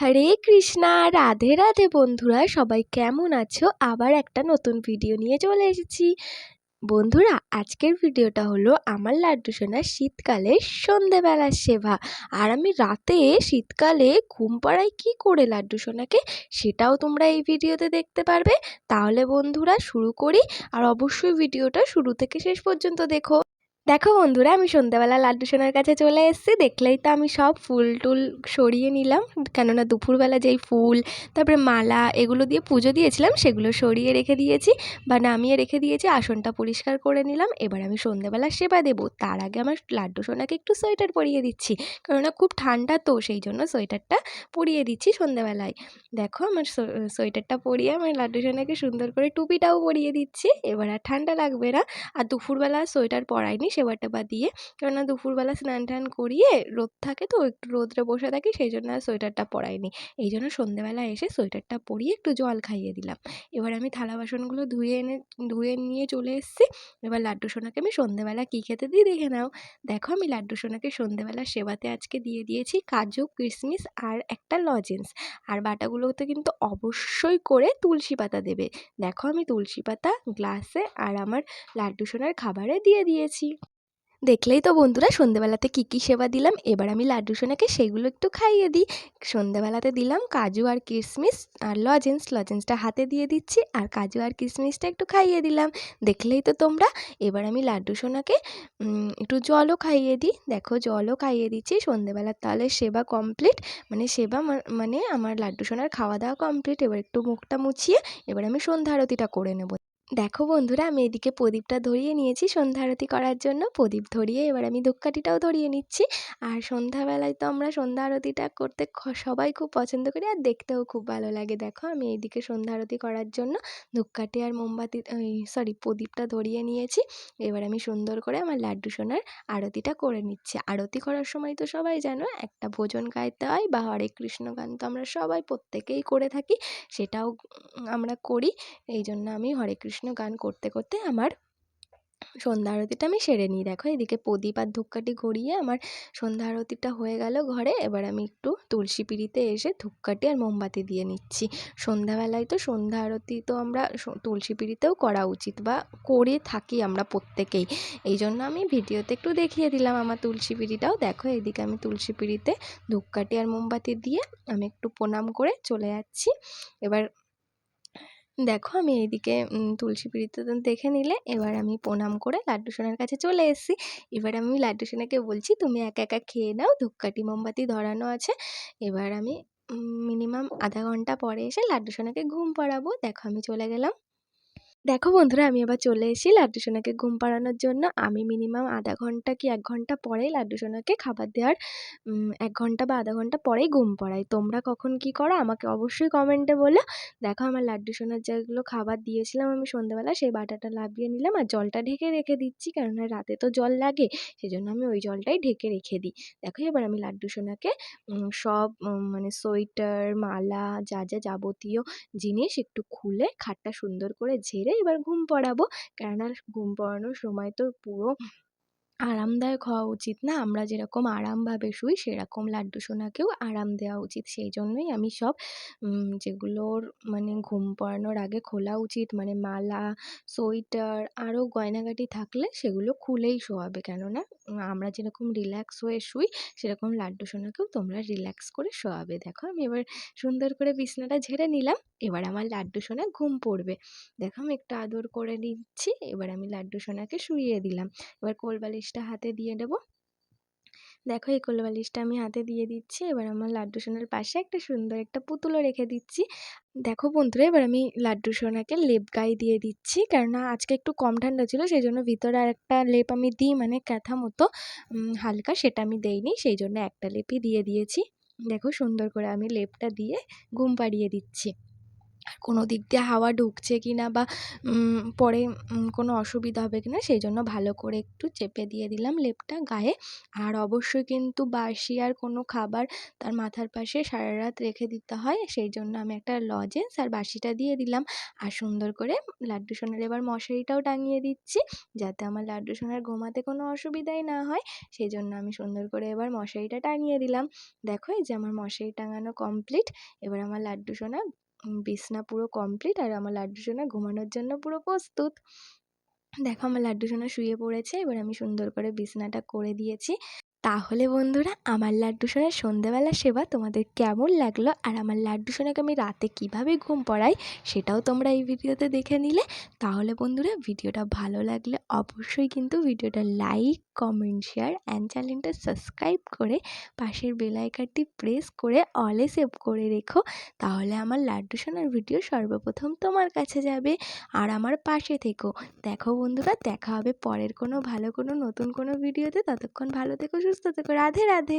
হরে কৃষ্ণা, রাধে রাধে বন্ধুরা, সবাই কেমন আছো? আবার একটা নতুন ভিডিও নিয়ে চলে এসেছি। বন্ধুরা, আজকের ভিডিওটা হলো আমার লাড্ডু সোনার শীতকালে সন্ধেবেলার সেবা। আর আমি রাতে শীতকালে ঘুম পাড়াই কী করে লাড্ডু সোনাকে সেটাও তোমরা এই ভিডিওতে দেখতে পারবে। তাহলে বন্ধুরা, শুরু করি। আর অবশ্যই ভিডিওটা শুরু থেকে শেষ পর্যন্ত দেখো। দেখো বন্ধুরা, আমি সন্ধ্যাবেলা লাড্ডু সোনার কাছে চলে এসেছি। দেখলেই তো আমি সব ফুল টুল সরিয়ে নিলাম। কেননা দুপুরবেলা যেই ফুল, তারপরে মালা এগুলো দিয়ে পুজো দিয়েছিলাম, সেগুলো সরিয়ে রেখে দিয়েছি বা নামিয়ে রেখে দিয়েছি, আসনটা পরিষ্কার করে নিলাম। এবার আমি সন্ধ্যাবেলা সেবা দেবো। তার আগে আমার লাড্ডু সোনাকে একটু সোয়েটার পরিয়ে দিচ্ছি, কেননা খুব ঠান্ডা তো, সেই জন্য সোয়েটারটা পরিয়ে দিচ্ছি সন্ধ্যাবেলায়। দেখো আমার সোয়েটারটা পরিয়ে আমার লাড্ডু সোনাকে সুন্দর করে টুপিটাও পরিয়ে দিচ্ছি। এবার আর ঠান্ডা লাগবে না। আর দুপুরবেলা সোয়েটার পরাইনি সেবা টেবা দিয়ে। কেননা দুপুরবেলা স্নান টান করিয়ে রোদ থাকে তো, একটু রোদ্রে বসে থাকি সেই জন্য আর সোয়েটারটা পরাইনি। এই জন্য সন্ধেবেলা এসে সোয়েটারটা পরিয়ে একটু জল খাইয়ে দিলাম। এবার আমি থালা বাসনগুলো ধুয়ে এনে, ধুয়ে নিয়ে চলে এসেছি। এবার লাড্ডু সোনাকে আমি সন্ধেবেলা কী খেতে দিই দেখে নাও। দেখো আমি লাড্ডু সোনাকে সন্ধেবেলা সেবাতে আজকে দিয়ে দিয়েছি কাজু কিশমিশ আর একটা লজেন্স। আর বাটাগুলোতে কিন্তু অবশ্যই করে তুলসী পাতা দেবে। দেখো আমি তুলসী পাতা, গ্লাসে আর আমার লাড্ডু সোনার খাবারে দিয়ে দিয়েছি। দেখলেই তো বন্ধুরা সন্ধেবেলাতে কী কী সেবা দিলাম, এবার আমি লাড্ডু সোনাকে সেগুলো একটু খাইয়ে দিই। সন্ধেবেলাতে দিলাম কাজু আর কিশমিশ আর লজেন্স, লজেন্সটা হাতে দিয়ে দিচ্ছি আর কাজু আর কিশমিশটা একটু খাইয়ে দিলাম। দেখলেই তো তোমরা, এবার আমি লাড্ডু সোনাকে একটু জলও খাইয়ে দিই। দেখো জলও খাইয়ে দিচ্ছি, সন্ধেবেলার তাহলে সেবা কমপ্লিট মানে সেবা মানে আমার লাড্ডু সোনার খাওয়া দাওয়া কমপ্লিট এবার একটু মুখটা মুছিয়ে, এবার আমি সন্ধ্যা আরতিটা করে নেব। দেখো বন্ধুরা, আমি এদিকে প্রদীপটা ধরিয়ে নিয়েছি সন্ধ্যা আরতি করার জন্য। প্রদীপ ধরিয়ে এবার আমি ধূপকাঠিটাও ধরিয়ে নিচ্ছি। আর সন্ধ্যাবেলায় তো আমরা সন্ধ্যা আরতিটা করতে সবাই খুব পছন্দ করি আর দেখতেও খুব ভালো লাগে। দেখো, আমি এইদিকে সন্ধ্যা আরতি করার জন্য ধূপকাঠি আর মোমবাতি সরি, প্রদীপটা ধরিয়ে নিয়েছি। এবার আমি সুন্দর করে আমার লাড্ডু সোনার আরতিটা করে নিচ্ছি। আরতি করার সময় তো সবাই জানো, একটা ভোজন গাইতে হয় বা হরে কৃষ্ণ গান তো আমরা সবাই প্রত্যেকেই করে থাকি, সেটাও আমরা করি। এই জন্য আমি হরে কৃষ্ণ কৃষ্ণ গান করতে করতে আমার সন্ধ্যা আরতিটা আমি সেরে নিই। দেখো, এদিকে প্রদীপ আর ধূপকাঠি গড়িয়ে আমার সন্ধ্যা আরতিটা হয়ে গেল ঘরে। এবার আমি একটু তুলসী পিড়িতে এসে ধূপকাঠি আর মোমবাতি দিয়ে নিচ্ছি। সন্ধ্যাবেলায় তো সন্ধ্যা আরতি তো আমরা তুলসী পিড়িতেও করা উচিত বা করে থাকি আমরা প্রত্যেকেই। এই জন্য আমি ভিডিওতে একটু দেখিয়ে দিলাম আমার তুলসী পিড়িটাও। দেখো, এদিকে আমি তুলসী পিড়িতে ধূপকাঠি আর মোমবাতি দিয়ে আমি একটু প্রণাম করে চলে যাচ্ছি। এবার দেখো আমি এইদিকে তুলসী পিড়িতে দেখে নিলে, এবার আমি প্রণাম করে লাড্ডু সোনার কাছে চলে এসেছি। এবার আমি লাড্ডু সোনাকে বলছি, তুমি একা একা খেয়ে নাও, ধূপকাঠি, মোমবাতি ধরানো আছে। এবার আমি মিনিমাম আধা ঘণ্টা পরে এসে লাড্ডু সোনাকে ঘুম পাড়াবো। দেখো আমি চলে গেলাম। দেখো বন্ধুরা, আমি আবার চলে এসেছি লাড্ডু সোনাকে ঘুম পাড়ানোর জন্য। আমি মিনিমাম আধা ঘণ্টা কি এক ঘণ্টা পরেই লাড্ডু সোনাকে খাবার দেওয়ার এক ঘণ্টা বা আধা ঘণ্টা পরেই ঘুম পাড়াই। তোমরা কখন কি করো আমাকে অবশ্যই কমেন্টে বলো। দেখো আমার লাড্ডু সোনার যেগুলো খাবার দিয়েছিলাম আমি সন্ধ্যাবেলা, সেই বাটাটা লাভিয়ে নিলাম আর জলটা ঢেকে রেখে দিচ্ছি, কেননা রাতে তো জল লাগে, সেজন্য আমি ওই জলটাই ঢেকে রেখে দিই। দেখো এবার আমি লাড্ডু সোনাকে সব মানে সোয়েটার, মালা, যা যা যাবতীয় জিনিস একটু খুলে খাটটা সুন্দর করে ঝেড়ে এবার ঘুম পড়াবো। কেননা ঘুম পড়ানোর সময় তো পুরো আরামদায়ক হওয়া উচিত না। আমরা যেরকম আরামভাবে শুই, সেরকম লাড্ডু সোনাকেও আরাম দেওয়া উচিত। সেই জন্যই আমি সব যেগুলোর মানে ঘুম পড়ানোর আগে খোলা উচিত মানে মালা, সোয়েটার আরও গয়নাগাটি থাকলে সেগুলো খুলেই শোয়াবে। কেননা, আমরা যেরকম রিল্যাক্স হয়ে শুই, সেরকম লাড্ডু সোনাকেও তোমরা রিল্যাক্স করে শোয়াবে। দেখো, আমি এবার সুন্দর করে বিছনাটা ঝেড়ে নিলাম, এবার আমার লাড্ডু সোনা ঘুম পড়বে। দেখো, আমি একটু আদর করে নিচ্ছি, এবার আমি লাড্ডু সোনাকে শুইয়ে দিলাম। এবার কোল বালিশটা হাতে দিয়ে দেবো। দেখো এই কোল বালিশটা আমি হাতে দিয়ে দিচ্ছি। এবার আমার লাড্ডু সোনার পাশে একটা সুন্দর একটা পুতুলও রেখে দিচ্ছি। দেখো বন্ধুরা, এবার আমি লাড্ডু সোনাকে লেপ গায়ে দিয়ে দিচ্ছি। কেননা আজকে একটু কম ঠান্ডা ছিল সেই জন্য ভিতরে আর একটা লেপ আমি দিই মানে ক্যাথা মতো হালকা সেটা আমি দেইনি সেই জন্য একটা লেপই দিয়ে দিয়েছি। দেখো সুন্দর করে আমি লেপটা দিয়ে ঘুম পাড়িয়ে দিচ্ছি। কোনো দিক দিয়ে হাওয়া ঢুকছে কি না বা পরে কোনো অসুবিধা হবে কি না সেই জন্য ভালো করে একটু চেপে দিয়ে দিলাম লেপটা গায়ে। আর অবশ্যই কিন্তু বাসি আর কোনো খাবার তার মাথার পাশে সারা রাত রেখে দিতে হয় সেই জন্য আমি একটা লজেন্স আর বাসিটা দিয়ে দিলাম। আর সুন্দর করে লাড্ডু সোনার এবার মশারিটাও টাঙিয়ে দিচ্ছি, যাতে আমার লাড্ডু সোনার ঘুমাতে কোনো অসুবিধাই না হয় সেই জন্য আমি সুন্দর করে এবার মশারিটা টাঙিয়ে দিলাম। দেখো এই যে আমার মশারি টাঙানো কমপ্লিট এবার আমার লাড্ডু সোনা বিছনা পুরো কমপ্লিট আর আমার লাড্ডু সোনা ঘুমানোর জন্য পুরো প্রস্তুত। দেখো আমার লাড্ডু সোনা শুয়ে পড়েছে, এবার আমি সুন্দর করে বিছনাটা করে দিয়েছি। তাহলে বন্ধুরা, আমার লাড্ডু সোনার সন্ধেবেলা সেবা তোমাদের কেমন লাগল? আর আমার লাড্ডু সোনাকে আমি রাতে কীভাবে ঘুম পড়াই সেটাও তোমরা এই ভিডিওতে দেখে নিলে। তাহলে বন্ধুরা, ভিডিওটা ভালো লাগলে অবশ্যই কিন্তু ভিডিওটা লাইক, কমেন্ট, শেয়ার অ্যান্ড চ্যানেলটা সাবস্ক্রাইব করে পাশের বেল আইকনটি প্রেস করে অলে সেভ করে রেখো। তাহলে আমার লাড্ডু সোনার ভিডিও সর্বপ্রথম তোমার কাছে যাবে। আর আমার পাশে থেকো। দেখো বন্ধুরা, দেখা হবে পরের কোনো ভালো কোনো নতুন কোনো ভিডিওতে। ততক্ষণ ভালো থেকো সুস্থ থেকো রাধে রাধে।